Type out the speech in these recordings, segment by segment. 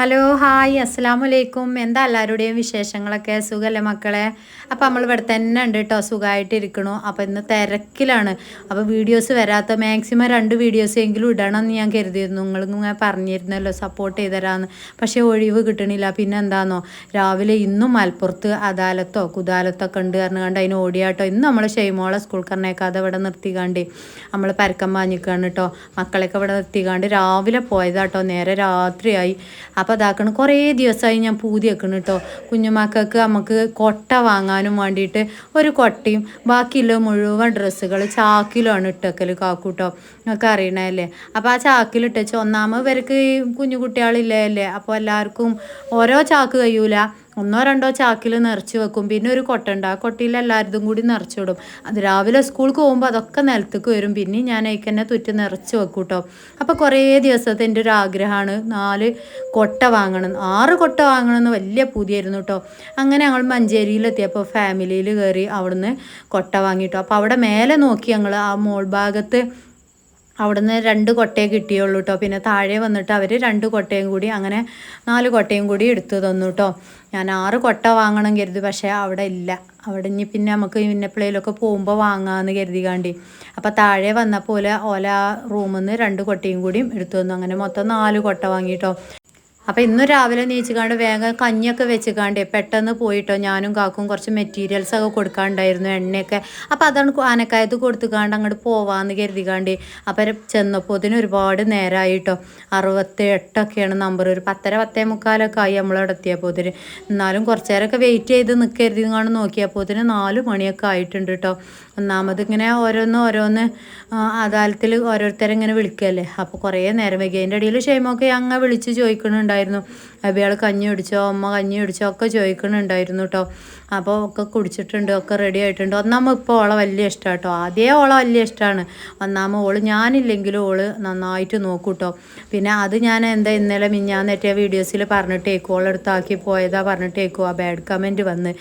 Hello hi അസ്സാം വലൈക്കും എന്താ എല്ലാവരുടെയും വിശേഷങ്ങളൊക്കെ? സുഖമല്ലേ മക്കളെ? അപ്പോൾ നമ്മൾ ഇവിടെ തന്നെ ഉണ്ട് കേട്ടോ സുഖമായിട്ട് ഇരിക്കണു. അപ്പോൾ ഇന്ന് തിരക്കിലാണ്. അപ്പോൾ വീഡിയോസ് വരാത്ത മാക്സിമം രണ്ട് വീഡിയോസ് എങ്കിലും ഇടണമെന്ന് ഞാൻ കരുതിയിരുന്നു. നിങ്ങൾ ഇങ്ങനെ പറഞ്ഞിരുന്നല്ലോ സപ്പോർട്ട് ചെയ്തരാന്ന്. പക്ഷേ ഒഴിവ് കിട്ടണില്ല. പിന്നെ എന്താണെന്നോ രാവിലെ ഇന്നും മലപ്പുറത്ത് അദാലത്തോ കുദാലത്തോ ഒക്കെ ഉണ്ട് കാരണം കണ്ട് അതിന് ഓടിയാട്ടോ. ഇന്ന് നമ്മൾ ഷെയ്മോളെ സ്കൂൾ കറണേക്കാതെ ഇവിടെ നിർത്തിക്കാണ്ട് നമ്മൾ പരക്കം വാങ്ങിക്കാണ് കേട്ടോ മക്കളെയൊക്കെ ഇവിടെ നിർത്തിക്കാണ്ട് രാവിലെ പോയതാട്ടോ നേരെ രാത്രിയായി. അപ്പോൾ അതാക്കണം കുറേ ദിവസമായി ഞാൻ പൂതി വെക്കണം കേട്ടോ കുഞ്ഞുമക്കൾക്ക് നമുക്ക് കൊട്ട വാങ്ങാനും വേണ്ടിയിട്ട് ഒരു കൊട്ടയും ബാക്കിയുള്ള മുഴുവൻ ഡ്രസ്സുകൾ ചാക്കിലാണ് ഇട്ടേക്കൽ കാക്കൂട്ടോ നിങ്ങൾക്ക് അറിയണല്ലേ അപ്പോൾ ആ ചാക്കിലിട്ടച്ച് ഒന്നാമത് ഇവർക്ക് കുഞ്ഞു കുട്ടികളില്ലേ അല്ലേ? അപ്പോൾ എല്ലാവർക്കും ഓരോ ചാക്ക് കഴിയൂല ഒന്നോ രണ്ടോ ചാക്കിൽ നിറച്ച് വെക്കും. പിന്നെ ഒരു കൊട്ടുണ്ട് ആ കൊട്ടിയിൽ എല്ലാവരും കൂടി നിറച്ചിടും. അത് രാവിലെ സ്കൂൾക്ക് പോകുമ്പോൾ അതൊക്കെ നിലത്തേക്ക് വരും. പിന്നെ ഞാൻ അതിൽ തന്നെ തുറ്റി നിറച്ച് വെക്കും കേട്ടോ അപ്പോൾ കുറേ ദിവസത്തെ എന്റെ ഒരു ആഗ്രഹമാണ് നാല് കൊട്ട വാങ്ങണം. ആറ് കൊട്ട വാങ്ങണം എന്ന് വലിയ പുതിയായിരുന്നു കേട്ടോ അങ്ങനെ ഞങ്ങൾ മഞ്ചേരിയിലെത്തിയപ്പോൾ ഫാമിലിയിൽ കയറി അവിടുന്ന് കൊട്ട വാങ്ങിയിട്ടോ അപ്പോൾ അവിടെ മേലെ നോക്കി ഞങ്ങൾ ആ മോൾ ഭാഗത്ത് അവിടുന്ന് രണ്ട് കൊട്ടയെ കിട്ടിയുള്ളൂ കേട്ടോ പിന്നെ താഴെ വന്നിട്ട് അവർ രണ്ട് കൊട്ടയും കൂടി അങ്ങനെ നാല് കൊട്ടയും കൂടി എടുത്തു തന്നു കേട്ടോ ഞാൻ ആറ് കൊട്ട വാങ്ങണം കരുതി പക്ഷേ അവിടെ ഇല്ല. അവിടെ ഇനി പിന്നെ നമുക്ക് പിന്നെ എപ്പോഴേലൊക്കെ പോകുമ്പോൾ വാങ്ങാമെന്ന് കരുതി കാണ്ടി. അപ്പോൾ താഴെ വന്ന പോലെ ഓല റൂമിൽ നിന്ന് രണ്ട് കൊട്ടയും കൂടിയും എടുത്തു തന്നു. അങ്ങനെ മൊത്തം നാല് കൊട്ട വാങ്ങിട്ടോ അപ്പോൾ ഇന്ന് രാവിലെ നീച്ചുകാണ്ട് വേഗം കഞ്ഞിയൊക്കെ വെച്ചുകാണ്ട് പെട്ടെന്ന് പോയിട്ടോ ഞാനും കാക്കും കുറച്ച് മെറ്റീരിയൽസ് ഒക്കെ കൊടുക്കാണ്ടായിരുന്നു എണ്ണയൊക്കെ. അപ്പോൾ അതാണ് ആനക്കായത്ത് കൊടുത്തുകാണ്ട് അങ്ങോട്ട് പോവാന്ന് കരുതിക്കാണ്ട് അപ്പം ചെന്നപ്പോൾ അതിന് ഒരുപാട് നേരമായിട്ടോ അറുപത്തി എട്ടൊക്കെയാണ് നമ്പർ ഒരു പത്തര പത്തേ മുക്കാലൊക്കെ ആയി നമ്മളവിടെ എത്തിയപ്പോൾ ഇതിന് എന്നാലും കുറച്ച് നേരമൊക്കെ വെയിറ്റ് ചെയ്ത് നിൽക്കരുതി കാണും നോക്കിയപ്പോൾ ഇതിന് നാല് മണിയൊക്കെ ആയിട്ടുണ്ട് കേട്ടോ ഒന്നാമത് ഇങ്ങനെ ഓരോന്ന് ഓരോന്ന് അദാലത്തിൽ ഓരോരുത്തരെ ഇങ്ങനെ വിളിക്കുകയല്ലേ അപ്പോൾ കുറേ നേരം വൈകി. അതിന്റെ ഇടയിൽ ഷെയ്മൊക്കെ അങ്ങ് വിളിച്ച് ചോദിക്കണുണ്ടായിരുന്നു. അബിയാൾ കഞ്ഞി കുടിച്ചോ അമ്മ കഞ്ഞി കുടിച്ചോ ഒക്കെ ചോദിക്കണുണ്ടായിരുന്നു കേട്ടോ അപ്പോൾ ഒക്കെ കുടിച്ചിട്ടുണ്ട് ഒക്കെ റെഡി ആയിട്ടുണ്ട്. ഒന്നാമ ഇപ്പോൾ ഓളെ വലിയ ഇഷ്ടമാണ് കേട്ടോ ആദ്യമേ ഓളെ വലിയ ഇഷ്ടമാണ് ഒന്നാമ ഓൾ ഞാനില്ലെങ്കിലും ഓൾ നന്നായിട്ട് നോക്കും കേട്ടോ പിന്നെ അത് ഞാൻ എന്താ ഇന്നലെ മിഞ്ഞാന്നേറ്റ വീഡിയോസിൽ പറഞ്ഞിട്ടേക്കും. ഓളെടുത്താക്കി പോയതാ പറഞ്ഞിട്ടേക്കും ആ ബാഡ് കമന്റ് വന്ന്.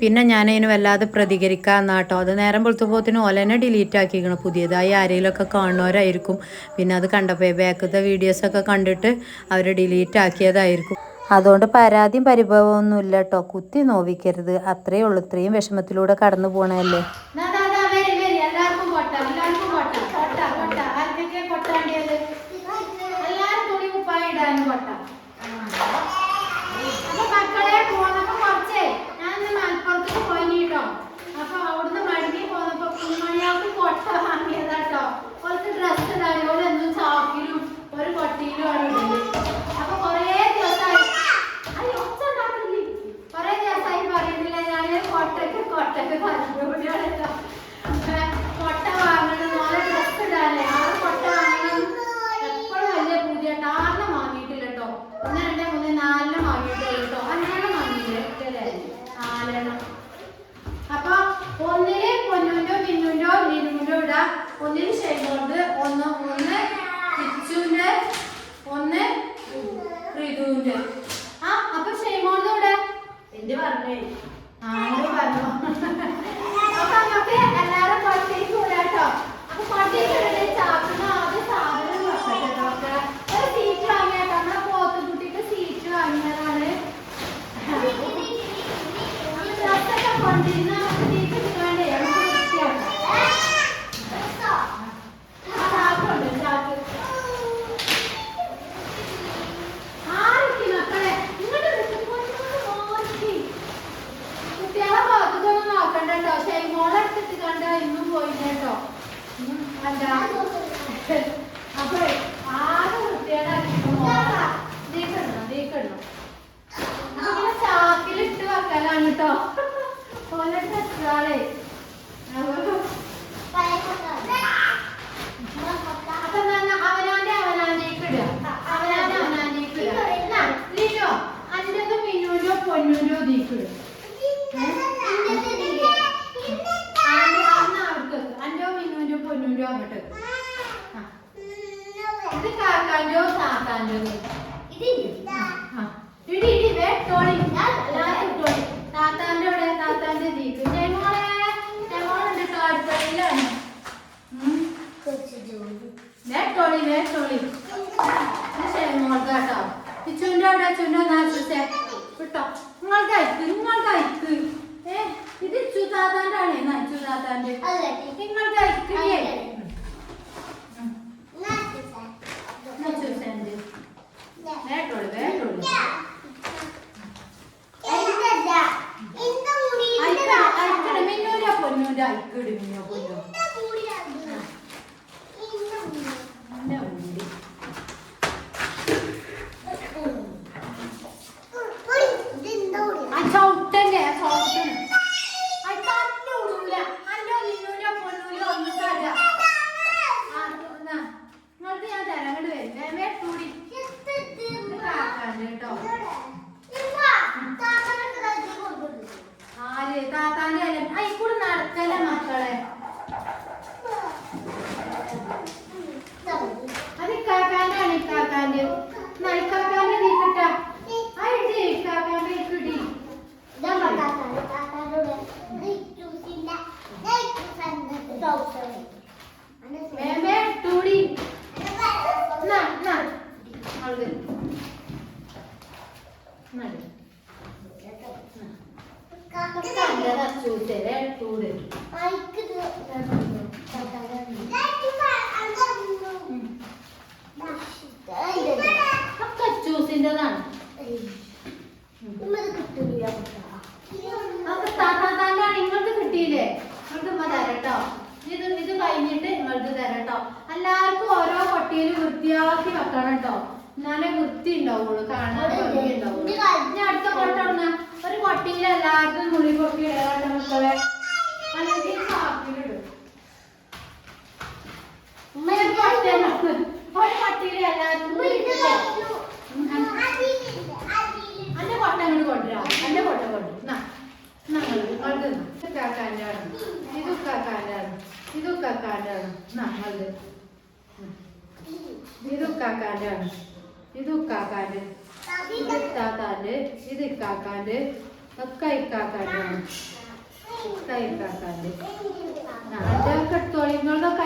പിന്നെ ഞാൻ അതിന് വല്ലാതെ പ്രതികരിക്കാമെന്നാ കേട്ടോ അത് നേരം വെളുത്തപ്പോത്തിന് ഓലനെ ഡിലീറ്റ് ആക്കിക്കണം. പുതിയതായി ആരെങ്കിലുമൊക്കെ കാണുന്നവരായിരിക്കും. പിന്നെ അത് കണ്ടപ്പോൾ ബാക്കത്തെ വീഡിയോസൊക്കെ കണ്ടിട്ട് അവർ ഡിലീറ്റ് ആക്കിയതായിരിക്കും. അതുകൊണ്ട് പരാതിയും പരിഭവമൊന്നുമില്ല കേട്ടോ കുത്തി നോവിക്കരുത്. അത്രയേ ഉള്ളൂ. ഇത്രയും വിഷമത്തിലൂടെ കടന്നു പോണല്ലേ എല്ലാവർക്കും കൊട്ട എല്ലാവർക്കും കൊട്ട കൊട്ട കൊട്ട ആർക്കൊക്കെ കൊട്ടാണ്ടിയത് എല്ലാരും തുണി കുപ്പായി ഇടാനും കൊട്ട അപ്പൊ മക്കളെ പോന്നപ്പോ കുറച്ചേ ഞാൻ ഇന്ന് മലപ്പുറത്തേക്ക് പോയിട്ടോ അപ്പൊ അവിടുന്ന് മടങ്ങി പോന്നപ്പോ കുഞ്ഞുമണിയാൾക്ക് കൊട്ട വാങ്ങിയതാട്ടോ കുറച്ച് ഡ്രസ് ഇടാൻ എന്നും ചാക്കിലും ഒരു കൊട്ടിയിലും ആണ് ഇടുന്നത് അപ്പൊ കുറേ ദിവസമായി അയ്യോ ഒച്ച ഉണ്ടാക്കുന്നില്ലേ കുറേ ദിവസമായി പറയുന്നില്ല ഞാൻ കൊട്ടക്ക് കൊട്ടക്ക് പറഞ്ഞുകൂടിയാണല്ലോ കൊട്ട വാങ്ങണം നാളെ ഡ്രസ് ഇടാല്ലേ ആറ് കൊട്ട വാങ്ങണം എപ്പോഴും വലിയ പുതിയ ആറിന് വാങ്ങിയിട്ടില്ല കേട്ടോ ഒന്ന് രണ്ട് മൂന്ന് നാലിന് വാങ്ങിയിട്ടുള്ളൂ കേട്ടോ അഞ്ചെണ്ണം വാങ്ങിയില്ലേ അല്ലേ? നാലെണ്ണം അപ്പൊ ഒന്നിൽ പൊന്നുവിന്റോ മിന്നുവിന്റോ നീനുവിന്റോ ഇടാം ഒന്നിന് ഷെയ്മോണ്ട് ഒന്ന് ഒന്ന് കിച്ചുവിന്റെ ഒന്ന് ഋതുവിന്റെ. ആ അപ്പൊ ഷെയ്മോണ്ട് ഇവിടെ എന്ത് പറഞ്ഞേ ആ എന്ത് പറഞ്ഞു അപ്പൊ നമുക്ക് എല്ലാരും പുറത്തേക്ക് വിടാട്ടോ അപ്പൊ പുറത്തേക്ക് വിടേ ചാപ്പിന് ആദ്യം സാധനം വെക്കട്ടെ ഡോക്ടർ ഒരു സീറ്റ് വാങ്ങിയാട്ടോ നമ്മളെ പോത്തുകുട്ടിക്ക് സീറ്റ് വാങ്ങിയതാണ് ഡ്രസ്സൊക്കെ കൊണ്ടിരുന്ന നമുക്ക് സീറ്റ് വേണ്ടേ നമുക്ക് വൃത്തിയാക്കാം ആ ചാക്കുണ്ട് ചാക്ക് ആരൊക്കെ മക്കളെ ഇങ്ങോട്ട് വിളിച്ചു നോക്കി കുട്ടികളെ ഭാഗത്തൊന്നും നോക്കണ്ട കേട്ടോ ഷൈമോളെ എടുത്തിട്ട് കണ്ട ഇന്നും പോയില്ല കേട്ടോ ഉം, അല്ല അപ്പൊ ആകെ വൃത്തിയേടാക്കിട്ടോ ദീക്കണം ദീക്കണം അങ്ങനെ ചാക്കിലിട്ട് വെക്കലാണ് കേട്ടോ ഓലെ ഡ്രസ്സുകളെ അപ്പൊ എന്നാ അവനാന്റെ അവനാന്റേക്ക് ഇടുക അവനാന്റെ അവനാന്റേക്ക് ഇടുക ലിനോ അന്റെതും മിന്നുവിന്റെയോ പൊന്നുവിന്റെയോ ദീക്കിടുക അഞ്ചോ മിന്നുവിന്റെയോ പൊന്നുവിന്റെയോ അങ്ങോട്ട് വെക്ക്. ആ. ഇത് കാക്കാന്റെയോ താത്താന്റെയോ ആ. ഇടി ഇടി വേ ടോളി എല്ലാവരും ടോളി താത്താന്റെ അവിടെ താത്താന്റെ ദീക്ക് ജയമോളെ അവിടെ ചുണ്ടോ നിങ്ങൾക്ക് അയക്ക് നിങ്ങൾ അയക്ക്. ഏ ഇത് ചുതാതാന്റെ ആണേ നാ നിങ്ങൾക്ക് ചൂസേന്റെ വേട്ടോളൂ വേട്ടോളൂ അയക്കട മിന്നൂര പൊന്നൂര അയക്കട് മിന്നോ പൊന്നോ എന്നെ ഉണ്ടി ആ ചവിട്ടന്റെ ആ ചവിട്ടന് അത് തന്നെ ഉടൂല അല്ലോ മിന്നൂര പൊന്നൂര ഒന്നും തരാ ആ എന്നാ ഇങ്ങോട്ട് ഞാൻ തരാം അങ്ങോട്ട് വരും വേട്ടൂടി കാക്കാന്റെ കേട്ടോ ആര് താത്താന്റെ അല്ല അയിക്കൂടെ നടക്കല മക്കളെ അത് ഇക്കാക്കാന്റെ ആണ് ഇക്കാക്കാന്റെ എന്നാ ഇക്കാക്കാന്റെ നീക്കട്ട അയിടി ഇക്കാക്കാന്റെ ഇക്കിടി വേമേ ടൂടി എന്നാ എന്നാ അവൾ എന്നാ നല്ലതാ ചൂത്തരെ ടൂട് ഒക്കെ ചൂസിന്റെതാണ് അപ്പൊ താത്താന്റെ നിങ്ങൾക്ക് കിട്ടിയില്ലേ നിങ്ങൾക്ക് ഉമ്മ തരട്ടോ ഇത് ഇത് കഴിഞ്ഞിട്ട് നിങ്ങൾക്ക് തരട്ടോ എല്ലാവർക്കും ഓരോ കൊട്ടിയിൽ വൃത്തിയാക്കി വെക്കണം കേട്ടോ എന്നാലേ വൃത്തി ഉണ്ടാവുള്ളൂ കാണാൻ ഭംഗി ഉണ്ടാവുള്ളൂ ഇനി അടുത്ത കൊട്ട ഒരു കൊട്ടിയിൽ മുറി കൊട്ടി ഇടാണ്ട് മക്കളെ അല്ലെങ്കിൽ കാപ്പിലിടും ഒരു കൊട്ടിയിൽ എല്ലാവർക്കും? അന്റെ കൊട്ട അങ്ങോട്ട് കൊണ്ടുവരാ. അന്റെ കൊട്ട കൊണ്ടുവരാ. ഞങ്ങൾക്ക് ഇത് കാക്കാന്റെ ആണ് ഇത് കാക്കാന്റെ ആണ് ഇത് കാക്കാന്റെ ആണ് ഞങ്ങളുടെ ഇത് ആണ് ഇത് ഇത് താത്താന്റെ ഇത് കാക്കാന്റെ ഒക്കെ ഇക്കാക്കാന്റെ ആണ് ഒക്കെ ഇക്കാക്കാന്റെ അന്റെ ഒക്കെ എടുത്തോളി ഞങ്ങളുടെയൊക്കെ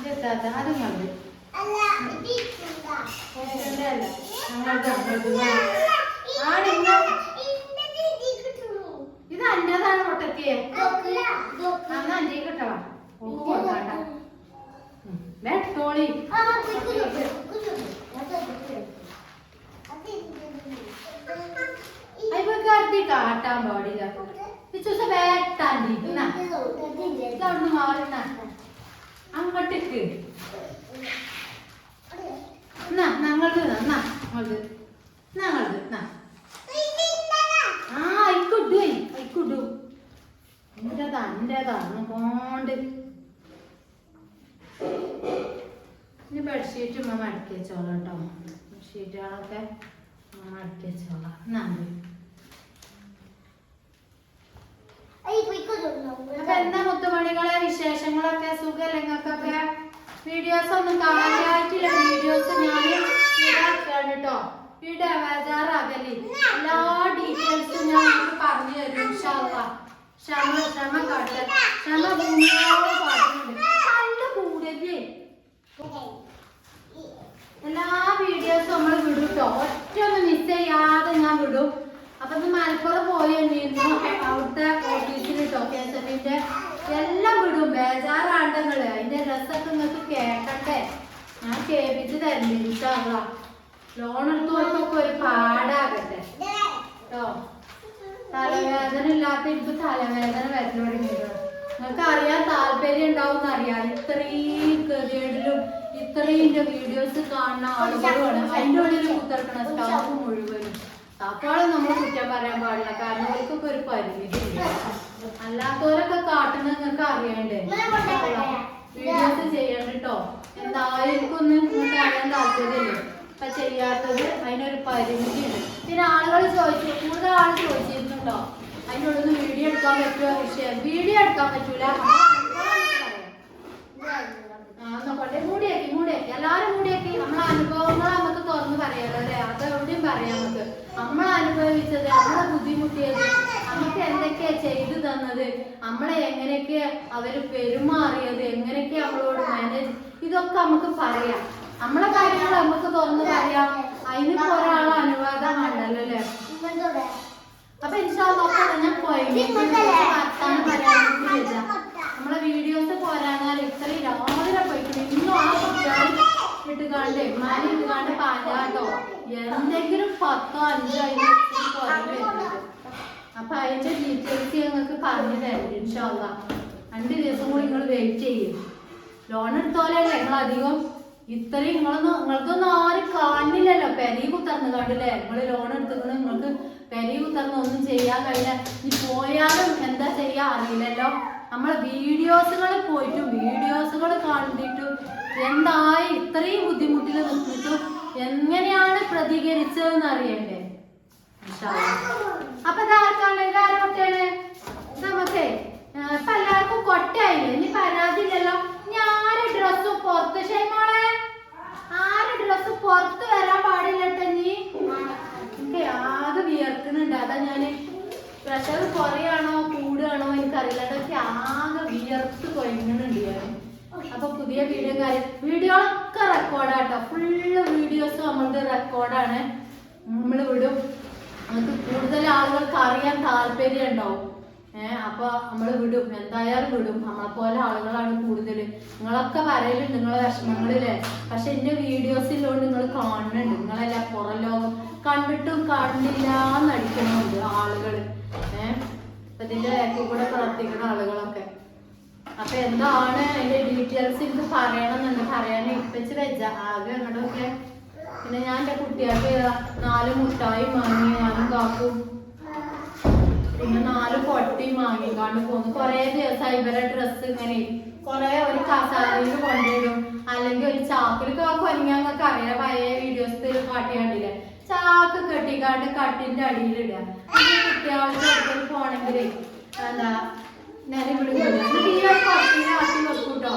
ഇത് താത്ത അത് ഞങ്ങളുടെ ഇത് അന്റേതാണ് പൊട്ടത്തിയെ? അന്ന് അന്റെ കിട്ടവാ വെട്ടോളി അയ്യക്കാർത്തി കാട്ടാൻ പാടില്ല. ഇതവിടുന്ന് മാറിന്ന അങ്ങോട്ടേക്ക്. ഞങ്ങളത് ഞങ്ങളത്. ആ അയക്കിട്ടു അയക്കിട്ടു എന്റേതാ എന്റേതാണ് പോണ്ട് ഇനി ബെഡ്ഷീറ്റ് ഉമ്മ മടക്കി വെച്ചോളാം കേട്ടോ. ബെഡ്ഷീറ്റുകളൊക്കെ ഉമ്മ മടക്കി വെച്ചോളാം. നന്ദി. അപ്പൊ എന്താ മുത്തുമണികളെ വിശേഷങ്ങളൊക്കെ? സുഖല്ലേ നിങ്ങൾക്കൊക്കെ? വീഡിയോസ് ഒന്നും കാണാനായിട്ടില്ല. വീഡിയോസ് ഞാൻ കേട്ടോ. ഇടാ ബേജാറാകല്ലേ? എല്ലാ ഡീറ്റെയിൽസും ഞാൻ നിങ്ങൾക്ക് പറഞ്ഞു തരും ഇൻഷാല്ലാ ക്ഷമ ക്ഷമ കാട്ടെ ക്ഷമ ഭൂമിയോട് പാടുന്നുണ്ട് കണ്ടു കൂടല്ലേ? എല്ലാ വീഡിയോസും നമ്മൾ വിടും കേട്ടോ ഒറ്റ ഒന്ന് മിസ് ചെയ്യാതെ ഞാൻ വിടും. അപ്പൊ ഇത് മലപ്പുറം പോയി തന്നെയിരുന്നു അവിടുത്തെ ഓഫീസിൽ കേട്ടോ കെ എസ് എഫിന്റെ എല്ലാം വിടും. ബേജാറാണ്ടങ്ങൾ. അതിന്റെ ഡ്രസ്സൊക്കെ നിങ്ങൾക്ക് കേക്കട്ടെ ഞാൻ കേൾപ്പിച്ച് തരണ്ടിട്ടാ ലോൺ എടുത്തവർക്കൊക്കെ ഒരു പാടാകട്ടെ. കേട്ടോ തലവേദന ഇല്ലാത്ത എനിക്ക് തലവേദന വരൽ നിങ്ങൾക്ക് അറിയാൻ താല്പര്യം ഉണ്ടാവും എന്നറിയാം ഇത്രയും ഗതികേടിലും ഇത്രയും വീഡിയോസ് കാണുന്ന ആളുകളാണ്. അതിന്റെ ഉള്ളിൽ കുത്തിറക്കണ സ്റ്റാഫ് മുഴുവനും. അപ്പോഴും നമ്മൾ കുറ്റം പറയാൻ പാടില്ല. കാരണം അവർക്കൊക്കെ ഒരു പരിമിതി അല്ലാത്തവരൊക്കെ കാട്ടുന്നത് നിങ്ങൾക്ക് അറിയണ്ടേ. വീഡിയോസ് ചെയ്യണം കേട്ടോ എന്തായാലും നിങ്ങൾക്ക് അറിയാൻ താല്പര്യമില്ല. അപ്പൊ ചെയ്യാത്തത് അതിനൊരു പരിമിതി ഉണ്ട് പിന്നെ ആളുകൾ ചോദിച്ചു കൂടുതൽ ആൾ ചോദിച്ചിരുന്നുണ്ടോ? അതിനുള്ളൊന്ന് വീഡിയോ എടുക്കാൻ പറ്റുമോ? വിഷയം. വീഡിയോ എടുക്കാൻ പറ്റൂല ആ, നോക്കട്ടെ മൂടിയാക്കി മൂടിയാക്കി എല്ലാരും മൂടിയാക്കി നമ്മളെ അനുഭവങ്ങൾ നമുക്ക് തുറന്ന് പറയാലോ അല്ലെ അത് പറയാം നമുക്ക് നമ്മൾ അനുഭവിച്ചത് നമ്മളെ ബുദ്ധിമുട്ടിയത് നമുക്ക് എന്തൊക്കെയാ ചെയ്തു തന്നത് നമ്മളെ എങ്ങനെയൊക്കെ അവർ പെരുമാറിയത് എങ്ങനെയൊക്കെ നമ്മളോട് മാനേജ് ഇതൊക്കെ നമുക്ക് പറയാം. നമ്മളെ കാര്യങ്ങൾ നമുക്ക് തുറന്ന് പറയാം. അതിന് ഒരാളെ അനുവാദം വേണ്ടല്ലോ അല്ലേ? അപ്പൊ ഇൻഷാല്ലൊക്കെ ഞാൻ പോയി വർത്താനം പറയാനൊന്നും നമ്മളെ വീഡിയോസ് പോരാഞ്ഞാൽ ഇത്രയും രാവിലെ പോയിട്ടുണ്ട്. ഇന്നും ആ കുട്ടികൾ ഇട്ട് കണ്ട് മാലി ഇട്ട് കണ്ട് പാഞ്ഞാട്ടോ എന്തെങ്കിലും പത്തോ അഞ്ചോ അപ്പൊ അതിന്റെ ഡീറ്റെയിൽസ് ഞങ്ങൾക്ക് പറഞ്ഞു തരും ഇൻഷാല്ല ദിവസം കൂടി നിങ്ങൾ വെയിറ്റ് ചെയ്യും. ലോൺ എടുത്തോലെ നിങ്ങൾ അധികം? ഇത്രയും നിങ്ങളൊന്നും നിങ്ങൾക്കൊന്നും ആരും കാണില്ലല്ലോ. പെരി കുത്തർന്ന് കണ്ടില്ലേ? നിങ്ങൾ ലോൺ എടുത്തിട്ട് നിങ്ങൾക്ക് പെരി കുത്തർന്ന് ഒന്നും ചെയ്യാൻ കഴിയില്ല. ഇനി പോയാലും എന്താ ചെയ്യാ അറിയില്ലല്ലോ. നമ്മളെ വീഡിയോസുകൾ പോയിട്ടും വീഡിയോസുകൾ കണ്ടിട്ടും എന്തായി ഇത്രയും ബുദ്ധിമുട്ടിൽ നിന്നിട്ടും എങ്ങനെയാണ് പ്രതികരിച്ചതെന്ന് അറിയണ്ടേ. അപ്പൊ ഇതാർക്കാണ് ഇതാരെ കുട്ടിയാണ് നമുക്ക് ഇപ്പൊ എല്ലാവർക്കും കൊട്ടായില്ലേ ഇനി പരാതി ഇല്ലല്ലോ ഞാൻ ഡ്രസ്സ് പുറത്ത്? ക്ഷേമോളെ ആര് ഡ്രസ്സ് പുറത്ത് വരാൻ പാടില്ലട്ടോ നീ ആകെ വിയർക്കുന്നുണ്ട്. അതാ ഞാൻ പ്രഷർ കുറയാണോ കൂടുകയാണോ എനിക്കറിയില്ല. അതൊക്കെ ആകെ വിയർത്ത് കൊയ്യുന്നുണ്ട് ഞാൻ അപ്പൊ പുതിയ വീഡിയോ കാര്യം വീഡിയോ ഒക്കെ റെക്കോർഡാട്ടോ ഫുള്ള് വീഡിയോസ് നമ്മളുടെ റെക്കോർഡാണ് നമ്മൾ വിടും. നമുക്ക് കൂടുതൽ ആളുകൾക്ക് അറിയാൻ താല്പര്യം ഉണ്ടാവും ഏഹ് അപ്പൊ നമ്മൾ വിടും. എന്തായാലും വിടും. നമ്മളെ പോലെ ആളുകളാണ് കൂടുതൽ നിങ്ങളൊക്കെ വരലുണ്ട് നിങ്ങളെ വിഷമങ്ങളില്ലേ പക്ഷെ എന്റെ വീഡിയോസിലോട്ട് നിങ്ങൾ കാണുന്നുണ്ട്. നിങ്ങളെല്ലാം പുറം ലോകം കണ്ടിട്ടും കണ്ടില്ല എന്നടിക്കണമുണ്ട് ആളുകൾ. ഏഹ് ഇതിന്റെ കൂടെ പ്രവർത്തിക്കുന്ന ആളുകളൊക്കെ. അപ്പൊ എന്താണ് അതിന്റെ ഡീറ്റെയിൽസ് എനിക്ക് പറയണമെന്നുണ്ട് പറയാൻ ഇപ്പച്ച് വെച്ച ആകെ അങ്ങോട്ടൊക്കെ. പിന്നെ ഞാൻ എന്റെ കുട്ടികൾക്ക് നാല് മുട്ടായി വാങ്ങി ഞാനും കാക്കും. പിന്നെ നാല് പൊട്ടിയും വാങ്ങിക്കാണ്ട് പോന്നു. കൊറേ ദിവസം ഇവരെ ഡ്രസ്സ് ഇങ്ങനെ കൊറേ ഒരു കസാലയിൽ കൊണ്ടുവരും. അല്ലെങ്കിൽ ഒരു ചാക്കിൽ കൊനിങ്ങങ്ങൾക്ക് അറിയാം പഴയ വീഡിയോസ് കാട്ടിയാണ്ടില്ലേ ചാക്ക് കെട്ടിക്കാണ്ട് കട്ടിന്റെ അടിയിലിടുക. കുട്ടികൾക്ക് പോണെങ്കിലേ എന്താ നേരെ വിളിക്കില്ല ഈ ഒരു പട്ടിനെ ആക്കി വെക്കൂട്ടോ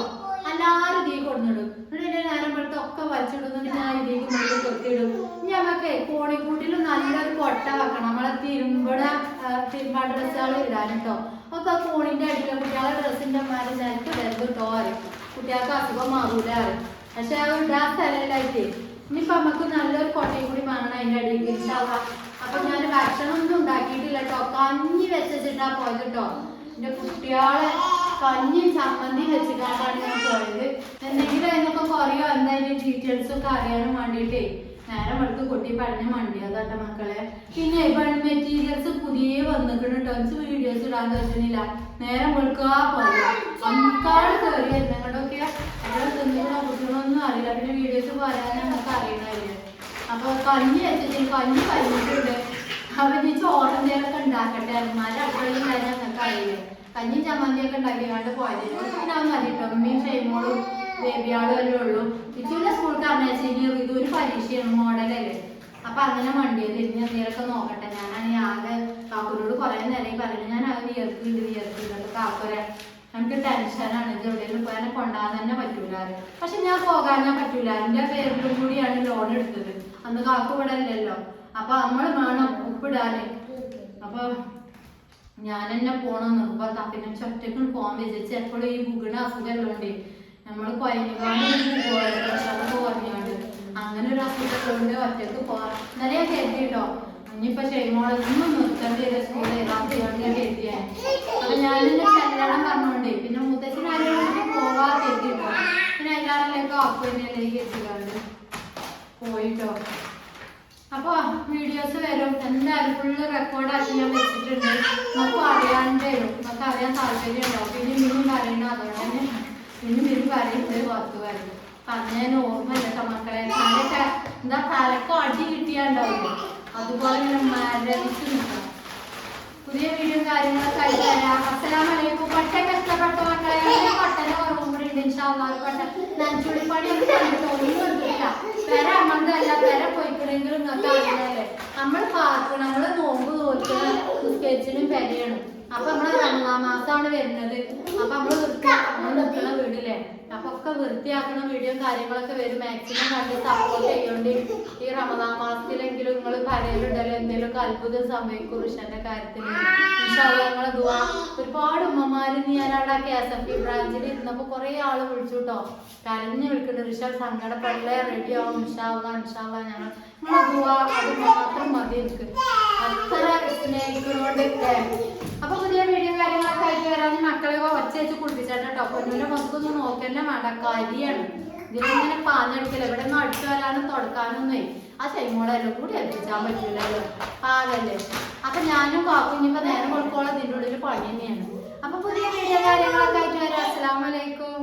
എല്ലാരും തീ കൊടുന്നിടും. എന്നിട്ട് ഒക്കെ വലിച്ചിടുന്നുണ്ട് ഞാൻ ഇതിലേക്ക് മുകളിൽ കൊത്തിയിടും. ഇനി നമുക്ക് കോണിക്കൂട്ടിൽ നല്ലൊരു കൊട്ട തിരുമ്പട തിരുമ്പ ഡ്രസ്സുകൾ ഇടാൻ കോണിന്റെ അടിയിലെ കുട്ടികളെ ഡ്രസ്സിന്റെ മാറി നിലത്ത് വരുന്നത് കേട്ടോ ആരും കുട്ടികൾക്ക് അസുഖം മാറൂല പക്ഷെ സ്ഥലമില്ലായിട്ട് ഇനിയിപ്പോ നമുക്ക് നല്ലൊരു കൊട്ടയും കൂടി വാങ്ങണം അതിന്റെ അടിയിൽ ഇൻഷാല്ലാ. അപ്പൊ ഞാൻ ഭക്ഷണം ഒന്നും ഉണ്ടാക്കിയിട്ടില്ല കേട്ടോ കഞ്ഞി വെച്ചിട്ടാ പോയത് കേട്ടോ എന്റെ കുട്ടികളെ കഞ്ഞി ചമ്മന്തി വെച്ചിട്ടാണ് ഞാൻ പോയത്. എന്തെങ്കിലും അതിനൊക്കെ കുറയോ എന്തായാലും ഡീറ്റെയിൽസ് ഒക്കെ അറിയാനും വേണ്ടിയിട്ടേ നേരം വെളുത്ത് കൊട്ടി പഴഞ്ഞ മണ്ടിയതാട്ടെ മക്കളെ. പിന്നെ മെറ്റീരിയൽസ് പുതിയ വന്നിട്ടുണ്ട് കേട്ടോ വീഡിയോസ് ഇടാൻ പറ്റുന്നില്ല നേരം വെളുക്കുക പോലെ അമ്മക്കാട് കയറി എന്നങ്ങളൊക്കെ അവിടെ തിന്നിട്ടോ കുട്ടികളൊന്നും അറിയില്ല. പിന്നെ വീഡിയോസ് പറയാൻ നമുക്ക് അറിയണമല്ലേ. അപ്പൊ കഞ്ഞി വെച്ചിട്ട് കഞ്ഞി കഴിഞ്ഞിട്ടുണ്ട്. അപ്പൊ നീ ചോറ് എന്തെങ്കിലുമൊക്കെ ഉണ്ടാക്കട്ടെ? അമ്മമാരെ അടുക്കളയിൽ കാര്യം ഞങ്ങൾക്ക് അറിയില്ലേ? കഞ്ഞി ചമ്മന്തിയൊക്കെ ഉണ്ടാക്കിക്കാണ്ട് പോയത്. പിന്നെ മതി കേട്ടോ ഉമ്മയും ഷെയ്മോളും ബേബിയാളും അല്ലേ ഉള്ളൂ. ഇച്ചിരി സ്കൂൾ കാരണവെച്ചാൽ ഇത് ഒരു പരീക്ഷയാണ് മോഡലല്ലേ. അപ്പൊ അങ്ങനെ മണ്ടിയത്. ഇനി എന്തെങ്കിലുമൊക്കെ നോക്കട്ടെ. ഞാനാണെങ്കിൽ ആകെ കാക്കൂരോട് കുറെ നേരം പറയുന്നത്. ഞാൻ ആകെ വിയർക്കുന്നുണ്ട് വിയർക്കുന്നുണ്ട്. കാക്കൂരെ നമുക്ക് ടെൻഷനാണ് ഇത് എവിടെയെങ്കിലും പോയാൽ കൊണ്ടാകാൻ തന്നെ പറ്റൂലാറ് പക്ഷെ ഞാൻ പോകാൻ ഞാൻ പറ്റൂല. എന്റെ പേരിലും കൂടിയാണ് ലോൺ എടുത്തത്. അന്ന് കാക്കു ഇവിടെ അല്ലല്ലോ അപ്പൊ നമ്മൾ വേണം ഉപ്പിടാന്. അപ്പൊ ഞാൻ തന്നെ പോണം നിർബന്ധം പിന്നെ ചൊറ്റക്കിൾ പോകാൻ വിചാരിച്ച് എപ്പോഴും ഈ ബുഗിന് അസുഖം ഉള്ളതുകൊണ്ടേ നമ്മൾ പ്രഷറൊക്കെ കുറഞ്ഞാണ്ട് അങ്ങനെ ഒരു അസുഖം കൊണ്ട് ഒറ്റയ്ക്ക് പോവാൻ ഇന്നലെ ഞാൻ കരുതിട്ടോ. ഇനിയിപ്പോ ഷെയ്മോളൊന്നും നിർത്തേണ്ടി വരും സ്കൂളിൽ ഏതാണ്ട് ഞാൻ കരുതിയാൻ അപ്പൊ ഞാൻ എന്നെ ചെല്ലണം പറഞ്ഞോണ്ട്. പിന്നെ മുത്തച്ഛൻ ആരോടും പോവാ കരുതിട്ടോ. പിന്നെ എല്ലാവരിലേക്ക് എന്നെ കരുതിക്കാണ്ട് പോയിട്ടോ. അപ്പൊ വീഡിയോസ് വരും. എന്തായാലും ഫുള്ള് റെക്കോർഡാക്കി ഞാൻ വെച്ചിട്ടുണ്ട്. നമുക്ക് അറിയാണ്ട് നമുക്ക് അറിയാൻ താല്പര്യം ഉണ്ടാവും. പിന്നെ മിനും പറയണ അതുകൊണ്ട് തന്നെ പിന്നെ മിനും പറയുന്നത് പുറത്ത് വരും. പറഞ്ഞതിന് ഓർമ്മയില്ല മക്കളെ. തലക്കെ എന്താ തലക്ക് അടി കിട്ടിയാണ്ടാവില്ല അതുപോലെ ഇങ്ങനെ മരവിച്ച് നിൽക്കണം. പുതിയ വീഡിയോ കാര്യങ്ങളൊക്കെ ആയിട്ട് അസലാം അസ്സലാമലൈക്കും പട്ടൊക്കെ ഇഷ്ടപ്പെട്ട മക്കളെ പട്ടനെ കുറവും കൂടി ഉണ്ട്. ഇൻഷാല്ലാ ഒരു പട്ട ഒന്നും എടുത്തില്ല പെര അമ്മന്തല്ല പെര പോയിക്കണെങ്കിലും നിങ്ങൾക്ക് നമ്മൾ പാർക്ക് നമ്മൾ നോമ്പ് തോൽക്കുന്ന നിസ്കരിച്ചിനും പെരയാണ്. അപ്പൊ നമ്മൾ റമദാൻ മാസമാണ് വരുന്നത്. അപ്പൊ നമ്മൾ നിൽക്കുന്ന വീട് കണ്ടില്ലേ അപ്പൊ ഒക്കെ വൃത്തിയാക്കുന്ന വീഡിയോ കാര്യങ്ങളൊക്കെ വരും. മാക്സിമം കണ്ട് സപ്പോർട്ട് ചെയ്യോണ്ട്. ഈ റമദാൻ മാസത്തിലെങ്കിലും നിങ്ങൾ കരയിലുണ്ടല്ലോ എന്തെങ്കിലും അത്ഭുതം സംഭവിക്കും ഋഷന്റെ കാര്യത്തിൽ നിങ്ങളെ ദുവാ ഒരുപാട് ഉമ്മമാര് നീ ഞാനവിടെ കെ എസ് എഫ് ബ്രാഞ്ചിൽ ഇരുന്നപ്പോ കുറെ ആൾ വിളിച്ചു കേട്ടോ കരഞ്ഞു വിളിക്കുന്നുണ്ട്. ഋഷ സങ്കടപ്പെടലേ റെഡി ആവും. ഉഷാവുക ഉഷാവുക ഞങ്ങൾ നിങ്ങളെ മാത്രം മതി എനിക്ക്. അത്ര സ്നേഹിക്കുന്നോണ്ട്? അപ്പൊ പുതിയ കാര്യങ്ങളൊക്കെ ആയിട്ട് വരാൻ മക്കളെ ഒച്ച വെച്ച് കുളിപ്പിച്ചേട്ടോ കേട്ടോ. പൊന്നൂരെ മൊത്തം നോക്കന്നെ വേണ്ട. കരിയാണ്. ഇതിലിങ്ങനെ പാഞ്ഞെടുക്കില്ല. ഇവിടെ ഒന്നും അടിച്ചു വരാനും തുടക്കാനൊന്നേ ആ ചൈമോളെല്ലാം കൂടി എത്തിച്ചാൻ പറ്റില്ലല്ലോ പാകല്ലേ അപ്പൊ ഞാനും കാക്കും ഇനിയിപ്പോ നേരം കൊടുക്കോളം ഇതിന്റെ ഉള്ളിൽ പണി തന്നെയാണ്. അപ്പൊ പുതിയ വീഡിയോ കാര്യങ്ങളൊക്കെ ആയിട്ട് വരാം. അസ്സലാമലൈക്കും